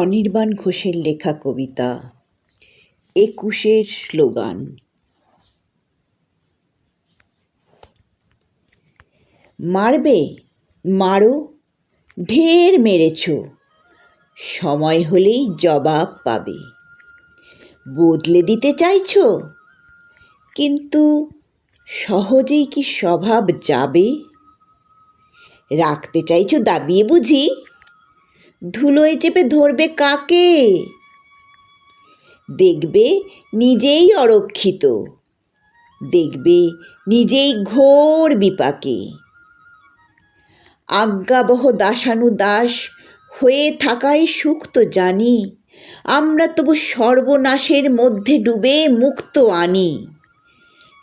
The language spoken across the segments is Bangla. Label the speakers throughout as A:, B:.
A: অনির্বাণ ঘোষের লেখা কবিতা, একুশের স্লোগান। মারবে, মারো, ঢের মেরেছ, সময় হলেই জবাব পাবে। বদলে দিতে চাইছো, কিন্তু সহজেই কি স্বভাব যাবে? রাখতে চাইছো দাবিয়ে বুঝি? ধুলোয় চেপে ধরবে কাকে? দেখবে নিজেই অরক্ষিত। দেখবে নিজেই ঘোর বিপাকে। আজ্ঞাবহ দাসানু দাস, হয়ে থাকাই সুখ তো জানি। আমরা তবু সর্বনাশের মধ্যে ডুবে মুক্ত আনি।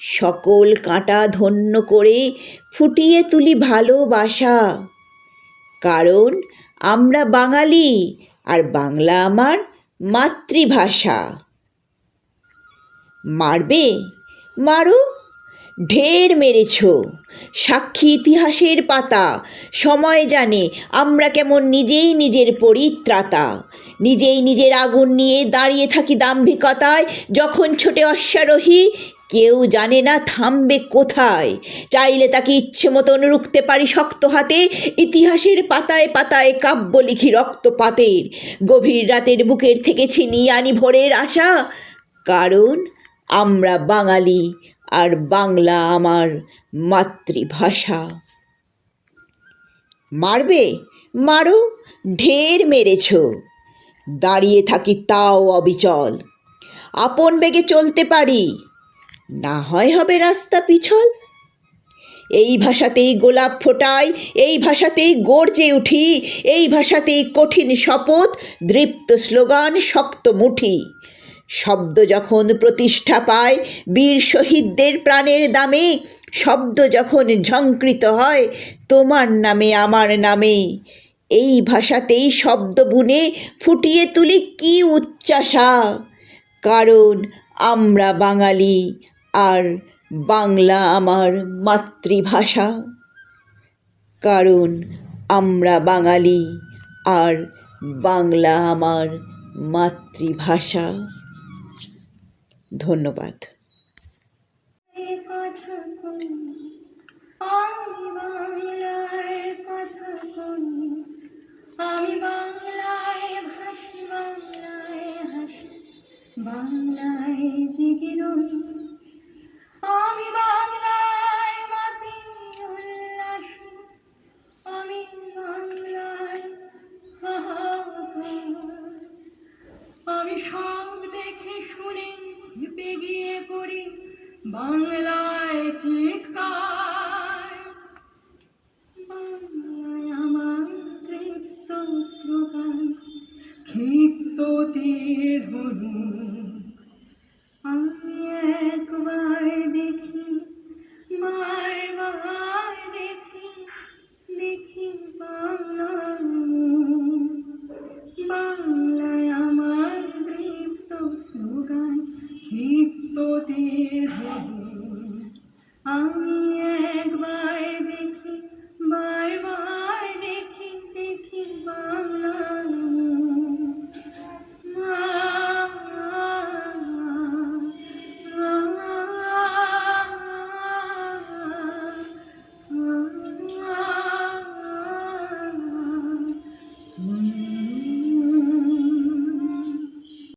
A: সকল কাঁটা ধন্য করে ফুটিয়ে তুলি ভালোবাসা। কারণ আমরা বাঙালি, আর বাংলা আমার মাতৃভাষা। মারবে? মারো? ঢের মেরেছ। সাক্ষী ইতিহাসের পাতা। সময় জানে আমরা কেমন নিজেই নিজের পরিত্রাতা। নিজেই নিজের আগুন নিয়ে দাঁড়িয়ে থাকি দাম্ভিকতায়, যখন ছোটে অশ্বারোহী কেউ জানে না থামবে কোথায়। চাইলে তাকে ইচ্ছে মতন রুখতে পারি শক্ত হাতে। ইতিহাসের পাতায় পাতায় কাব্য লিখি রক্তপাতের। গভীর রাতের বুকের থেকে ছিনিয়ে আনি ভোরের আশা। কারণ আমরা বাঙালি, আর বাংলা আমার মাতৃভাষা। মারবে? মারো? ঢের মেরেছ। দাঁড়িয়ে থাকি তাও অবিচল। আপন বেগে চলতে পারি। না হয় হবে রাস্তা পিছল। এই ভাষাতেই গোলাপ ফোটাই, এই ভাষাতেই গর্জে উঠি, এই ভাষাতেই কঠিন শপথ, দৃপ্ত স্লোগান শক্ত মুঠি। শব্দ যখন প্রতিষ্ঠা পায়, বীর শহীদদের প্রাণের দামে, শব্দ যখন ঝঙ্কৃত হয়, তোমার নামে আমার নামে। এই ভাষাতেই শব্দ বুনে, ফুটিয়ে তুলি কি উচ্চাসা কারণ আমরা বাঙালি আর বাংলা আমার মাতৃভাষা। কারণ আমরা বাঙালি আর বাংলা আমার মাতৃভাষা। ধন্যবাদ।
B: আমি বাংলায় বাংলায় সব দেখে শুনে গিয়ে করি বাংলায় চিৎকার। আমার তৃপ্ত স্লোগান ক্ষিপ্ত তীর ধনু